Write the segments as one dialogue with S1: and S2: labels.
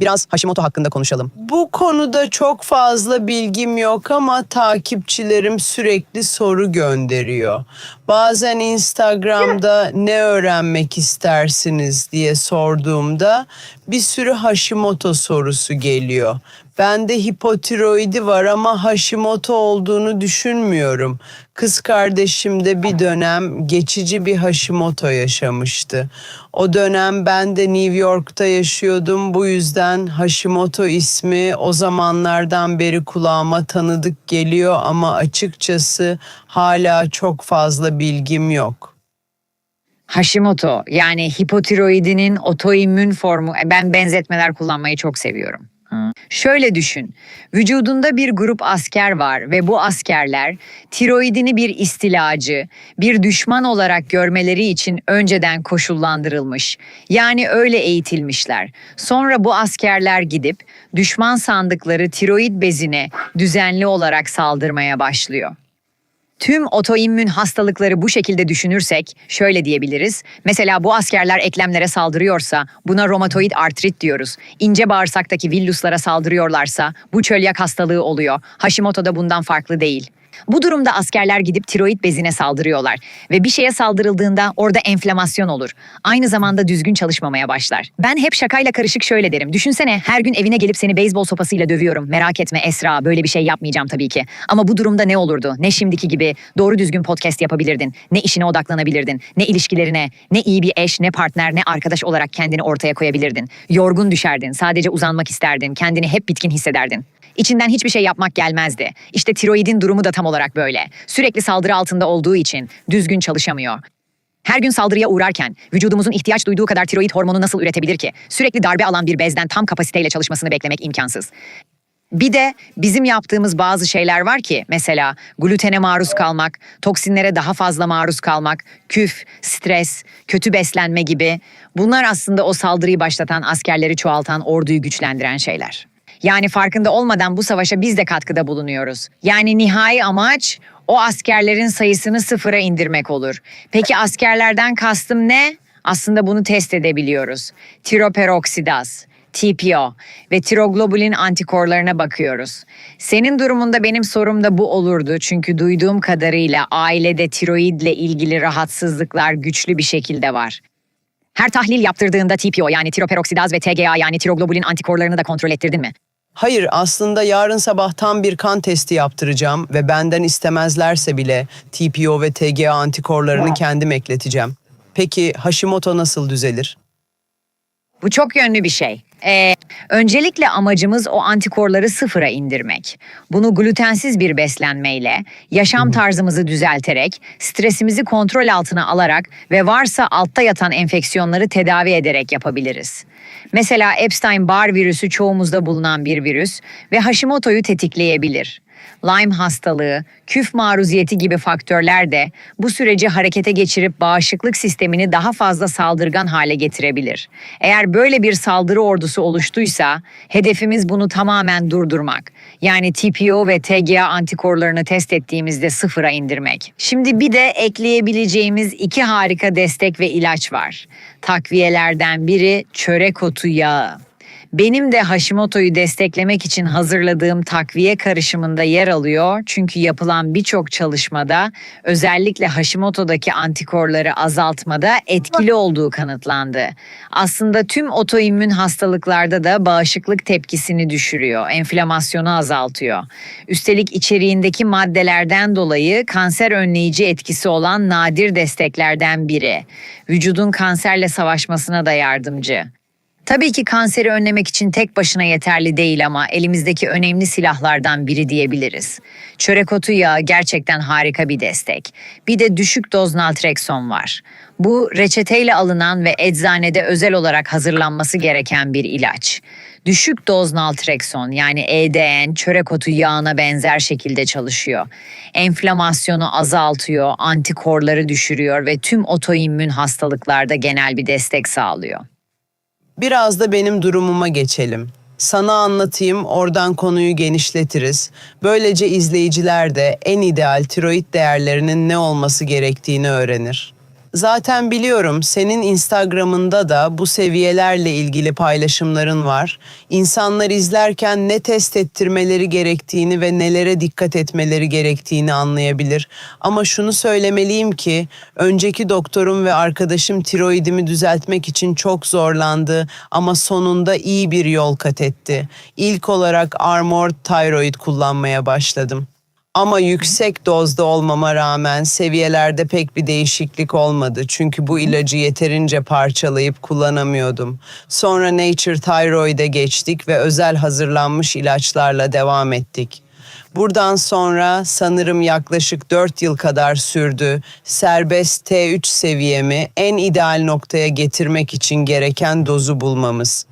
S1: Biraz Hashimoto hakkında konuşalım. Bu konuda çok fazla bilgim yok ama takipçilerim sürekli soru gönderiyor. Bazen Instagram'da ne öğrenmek istersiniz diye sorduğumda bir sürü Hashimoto sorusu geliyor. Bende hipotiroidi var ama Hashimoto olduğunu düşünmüyorum. Kız kardeşim de bir dönem geçici bir Hashimoto yaşamıştı. O dönem ben de New York'ta yaşıyordum. Bu yüzden Hashimoto ismi o zamanlardan beri kulağıma tanıdık geliyor ama açıkçası hala çok fazla bilgim yok.
S2: Hashimoto yani hipotiroidinin otoimmün formu. E, Ben benzetmeler kullanmayı çok seviyorum. Şöyle düşün. Vücudunda bir grup asker var ve bu askerler tiroidini bir istilacı, bir düşman olarak görmeleri için önceden koşullandırılmış. Yani öyle eğitilmişler. Sonra bu askerler gidip düşman sandıkları tiroid bezine düzenli olarak saldırmaya başlıyor. Tüm otoimmün hastalıkları bu şekilde düşünürsek şöyle diyebiliriz. Mesela bu askerler eklemlere saldırıyorsa buna romatoid artrit diyoruz. İnce bağırsaktaki villuslara saldırıyorlarsa bu çölyak hastalığı oluyor. Hashimoto da bundan farklı değil. Bu durumda askerler gidip tiroid bezine saldırıyorlar ve bir şeye saldırıldığında orada enflamasyon olur. Aynı zamanda düzgün çalışmamaya başlar. Ben hep şakayla karışık şöyle derim. Düşünsene her gün evine gelip seni beyzbol sopasıyla dövüyorum. Merak etme Esra böyle bir şey yapmayacağım tabii ki. Ama bu durumda ne olurdu? Ne şimdiki gibi doğru düzgün podcast yapabilirdin. Ne işine odaklanabilirdin. Ne ilişkilerine, ne iyi bir eş, ne partner, ne arkadaş olarak kendini ortaya koyabilirdin. Yorgun düşerdin, sadece uzanmak isterdin, kendini hep bitkin hissederdin. İçinden hiçbir şey yapmak gelmezdi. İşte tiroidin durumu da tam olarak böyle. Sürekli saldırı altında olduğu için düzgün çalışamıyor. Her gün saldırıya uğrarken vücudumuzun ihtiyaç duyduğu kadar tiroid hormonu nasıl üretebilir ki? Sürekli darbe alan bir bezden tam kapasiteyle çalışmasını beklemek imkansız. Bir de bizim yaptığımız bazı şeyler var ki mesela glutene maruz kalmak, toksinlere daha fazla maruz kalmak, küf, stres, kötü beslenme gibi bunlar aslında o saldırıyı başlatan, askerleri çoğaltan, orduyu güçlendiren şeyler. Yani farkında olmadan bu savaşa biz de katkıda bulunuyoruz. Yani nihai amaç o askerlerin sayısını sıfıra indirmek olur. Peki askerlerden kastım ne? Aslında bunu test edebiliyoruz. Tiroperoksidaz, TPO ve tiroglobulin antikorlarına bakıyoruz. Senin durumunda benim sorum da bu olurdu çünkü duyduğum kadarıyla ailede tiroidle ilgili rahatsızlıklar güçlü bir şekilde var. Her tahlil yaptırdığında TPO yani tiroperoksidaz ve TGA yani tiroglobulin antikorlarını da kontrol ettirdin mi?
S1: Hayır aslında yarın sabah tam bir kan testi yaptıracağım ve benden istemezlerse bile TPO ve TGA antikorlarını kendim ekleteceğim. Peki Hashimoto nasıl düzelir?
S2: Bu çok yönlü bir şey. Ee, öncelikle amacımız o antikorları sıfıra indirmek. Bunu glutensiz bir beslenmeyle, yaşam tarzımızı düzelterek, stresimizi kontrol altına alarak ve varsa altta yatan enfeksiyonları tedavi ederek yapabiliriz. Mesela Epstein-Barr virüsü çoğumuzda bulunan bir virüs ve Hashimoto'yu tetikleyebilir. Lyme hastalığı, küf maruziyeti gibi faktörler de bu süreci harekete geçirip bağışıklık sistemini daha fazla saldırgan hale getirebilir. Eğer böyle bir saldırı ordusu oluştuysa hedefimiz bunu tamamen durdurmak. Yani TPO ve TGA antikorlarını test ettiğimizde sıfıra indirmek. Şimdi bir de ekleyebileceğimiz iki harika destek ve ilaç var. Takviyelerden biri çörek otu yağı. Benim de Hashimoto'yu desteklemek için hazırladığım takviye karışımında yer alıyor. Çünkü yapılan birçok çalışmada özellikle Hashimoto'daki antikorları azaltmada etkili olduğu kanıtlandı. Aslında tüm otoimmün hastalıklarda da bağışıklık tepkisini düşürüyor, enflamasyonu azaltıyor. Üstelik içeriğindeki maddelerden dolayı kanser önleyici etkisi olan nadir desteklerden biri. Vücudun kanserle savaşmasına da yardımcı. Tabii ki kanseri önlemek için tek başına yeterli değil ama elimizdeki önemli silahlardan biri diyebiliriz. Çörek otu yağı gerçekten harika bir destek. Bir de düşük doz naltrekson var. Bu reçeteyle alınan ve eczanede özel olarak hazırlanması gereken bir ilaç. Düşük doz naltrekson yani EDN çörek otu yağına benzer şekilde çalışıyor. Enflamasyonu azaltıyor, antikorları düşürüyor ve tüm otoimmün hastalıklarda genel bir destek sağlıyor.
S1: Biraz da benim durumuma geçelim. Sana anlatayım, oradan konuyu genişletiriz. Böylece izleyiciler de en ideal tiroid değerlerinin ne olması gerektiğini öğrenir. Zaten biliyorum senin Instagram'ında da bu seviyelerle ilgili paylaşımların var. İnsanlar izlerken ne test ettirmeleri gerektiğini ve nelere dikkat etmeleri gerektiğini anlayabilir. Ama şunu söylemeliyim ki önceki doktorum ve arkadaşım tiroidimi düzeltmek için çok zorlandı ama sonunda iyi bir yol kat etti. İlk olarak Armored Thyroid kullanmaya başladım. Ama yüksek dozda olmama rağmen seviyelerde pek bir değişiklik olmadı. Çünkü bu ilacı yeterince parçalayıp kullanamıyordum. Sonra Nature Thyroid'e geçtik ve özel hazırlanmış ilaçlarla devam ettik. Buradan sonra sanırım yaklaşık 4 yıl kadar sürdü. Serbest T3 seviyemi en ideal noktaya getirmek için gereken dozu bulmamız.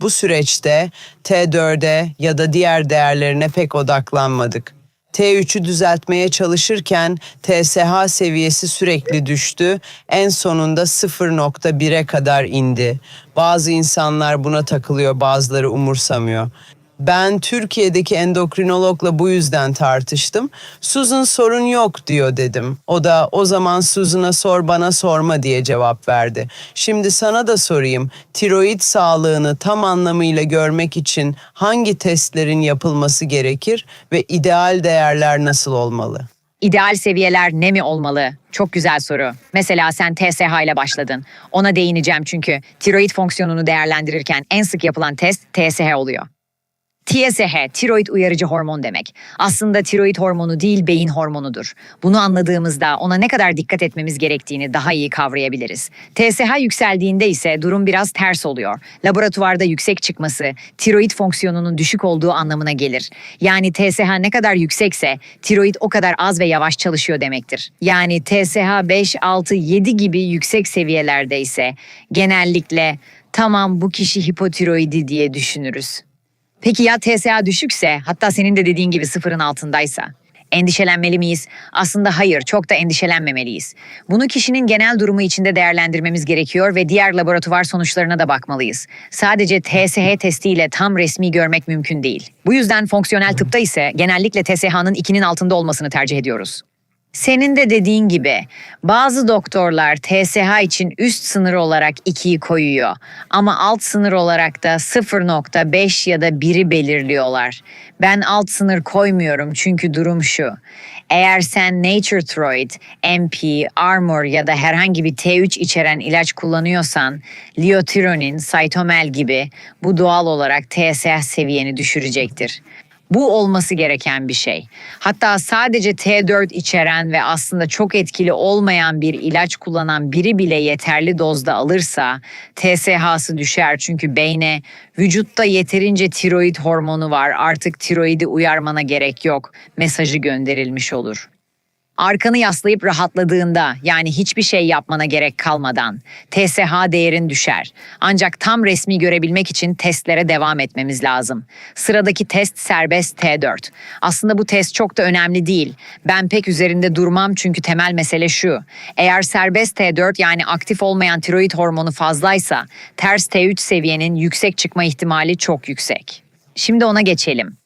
S1: Bu süreçte T4'e ya da diğer değerlerine pek odaklanmadık. T3'ü düzeltmeye çalışırken TSH seviyesi sürekli düştü. En sonunda 0.1'e kadar indi. Bazı insanlar buna takılıyor, bazıları umursamıyor. Ben Türkiye'deki endokrinologla bu yüzden tartıştım. Susan sorun yok diyor dedim. O da o zaman Susan'a sor bana sorma diye cevap verdi. Şimdi sana da sorayım. Tiroid sağlığını tam anlamıyla görmek için hangi testlerin yapılması gerekir ve ideal değerler nasıl olmalı?
S2: İdeal seviyeler ne mi olmalı? Çok güzel soru. Mesela sen TSH ile başladın. Ona değineceğim çünkü tiroid fonksiyonunu değerlendirirken en sık yapılan test TSH oluyor. TSH, tiroid uyarıcı hormon demek. Aslında tiroid hormonu değil, beyin hormonudur. Bunu anladığımızda ona ne kadar dikkat etmemiz gerektiğini daha iyi kavrayabiliriz. TSH yükseldiğinde ise durum biraz ters oluyor. Laboratuvarda yüksek çıkması, tiroid fonksiyonunun düşük olduğu anlamına gelir. Yani TSH ne kadar yüksekse, tiroid o kadar az ve yavaş çalışıyor demektir. Yani TSH 5, 6, 7 gibi yüksek seviyelerde ise genellikle tamam bu kişi hipotiroidi diye düşünürüz. Peki ya TSA düşükse, hatta senin de dediğin gibi sıfırın altındaysa? Endişelenmeli miyiz? Aslında hayır, çok da endişelenmemeliyiz. Bunu kişinin genel durumu içinde değerlendirmemiz gerekiyor ve diğer laboratuvar sonuçlarına da bakmalıyız. Sadece TSH testiyle tam resmi görmek mümkün değil. Bu yüzden fonksiyonel tıpta ise genellikle TSH'nın 2'nin altında olmasını tercih ediyoruz. Senin de dediğin gibi bazı doktorlar TSH için üst sınır olarak 2'yi koyuyor ama alt sınır olarak da 0.5 ya da 1'i belirliyorlar. Ben alt sınır koymuyorum çünkü durum şu. Eğer sen Nature Throid, MP, Armor ya da herhangi bir T3 içeren ilaç kullanıyorsan, liotironin, Cytomel gibi bu doğal olarak TSH seviyeni düşürecektir. Bu olması gereken bir şey. Hatta sadece T4 içeren ve aslında çok etkili olmayan bir ilaç kullanan biri bile yeterli dozda alırsa TSH'sı düşer çünkü beyne vücutta yeterince tiroid hormonu var artık tiroidi uyarmana gerek yok mesajı gönderilmiş olur. Arkanı yaslayıp rahatladığında yani hiçbir şey yapmana gerek kalmadan TSH değerin düşer. Ancak tam resmi görebilmek için testlere devam etmemiz lazım. Sıradaki test serbest T4. Aslında bu test çok da önemli değil. Ben pek üzerinde durmam çünkü temel mesele şu. Eğer serbest T4 yani aktif olmayan tiroid hormonu fazlaysa ters T3 seviyenin yüksek çıkma ihtimali çok yüksek. Şimdi ona geçelim.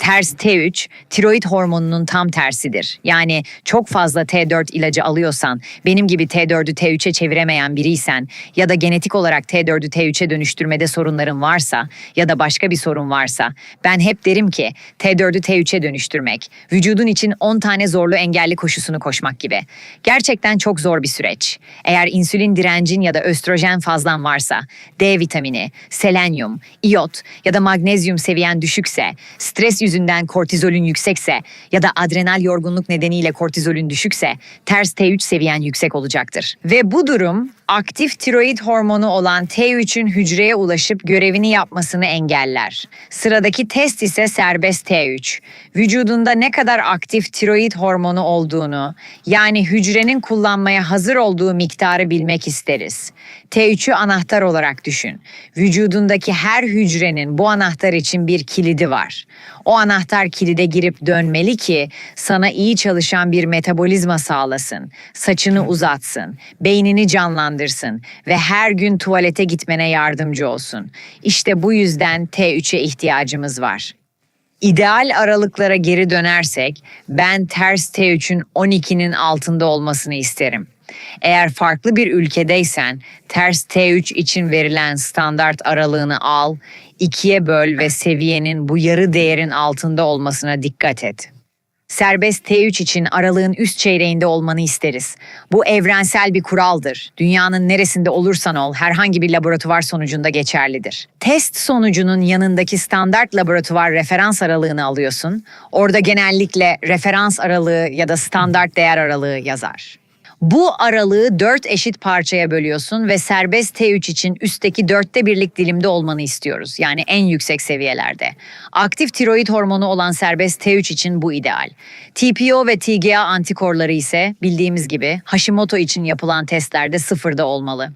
S2: Ters T3, tiroid hormonunun tam tersidir. Yani çok fazla T4 ilacı alıyorsan, benim gibi T4'ü T3'e çeviremeyen biriysen ya da genetik olarak T4'ü T3'e dönüştürmede sorunların varsa ya da başka bir sorun varsa, ben hep derim ki T4'ü T3'e dönüştürmek, vücudun için 10 tane zorlu engelli koşusunu koşmak gibi. Gerçekten çok zor bir süreç. Eğer insülin direncin ya da östrojen fazlan varsa, D vitamini, selenyum, iyot ya da magnezyum seviyen düşükse, stres yüzünden kortizolün yüksekse ya da adrenal yorgunluk nedeniyle kortizolün düşükse ters T3 seviyen yüksek olacaktır. Ve bu durum aktif tiroid hormonu olan T3'ün hücreye ulaşıp görevini yapmasını engeller. Sıradaki test ise serbest T3. Vücudunda ne kadar aktif tiroid hormonu olduğunu, yani hücrenin kullanmaya hazır olduğu miktarı bilmek isteriz. T3'ü anahtar olarak düşün. Vücudundaki her hücrenin bu anahtar için bir kilidi var. O anahtar kilide girip dönmeli ki sana iyi çalışan bir metabolizma sağlasın, saçını uzatsın, beynini canlandırsın ve her gün tuvalete gitmene yardımcı olsun. İşte bu yüzden T3'e ihtiyacımız var. İdeal aralıklara geri dönersek ben ters T3'ün 12'nin altında olmasını isterim. Eğer farklı bir ülkedeysen ters T3 için verilen standart aralığını al, ikiye böl ve seviyenin bu yarı değerin altında olmasına dikkat et. Serbest T3 için aralığın üst çeyreğinde olmanı isteriz. Bu evrensel bir kuraldır. Dünyanın neresinde olursan ol herhangi bir laboratuvar sonucunda geçerlidir. Test sonucunun yanındaki standart laboratuvar referans aralığını alıyorsun. Orada genellikle referans aralığı ya da standart değer aralığı yazar. Bu aralığı dört eşit parçaya bölüyorsun ve serbest T3 için üstteki dörtte birlik dilimde olmanı istiyoruz. Yani en yüksek seviyelerde. Aktif tiroid hormonu olan serbest T3 için bu ideal. TPO ve TGA antikorları ise bildiğimiz gibi Hashimoto için yapılan testlerde sıfırda olmalı.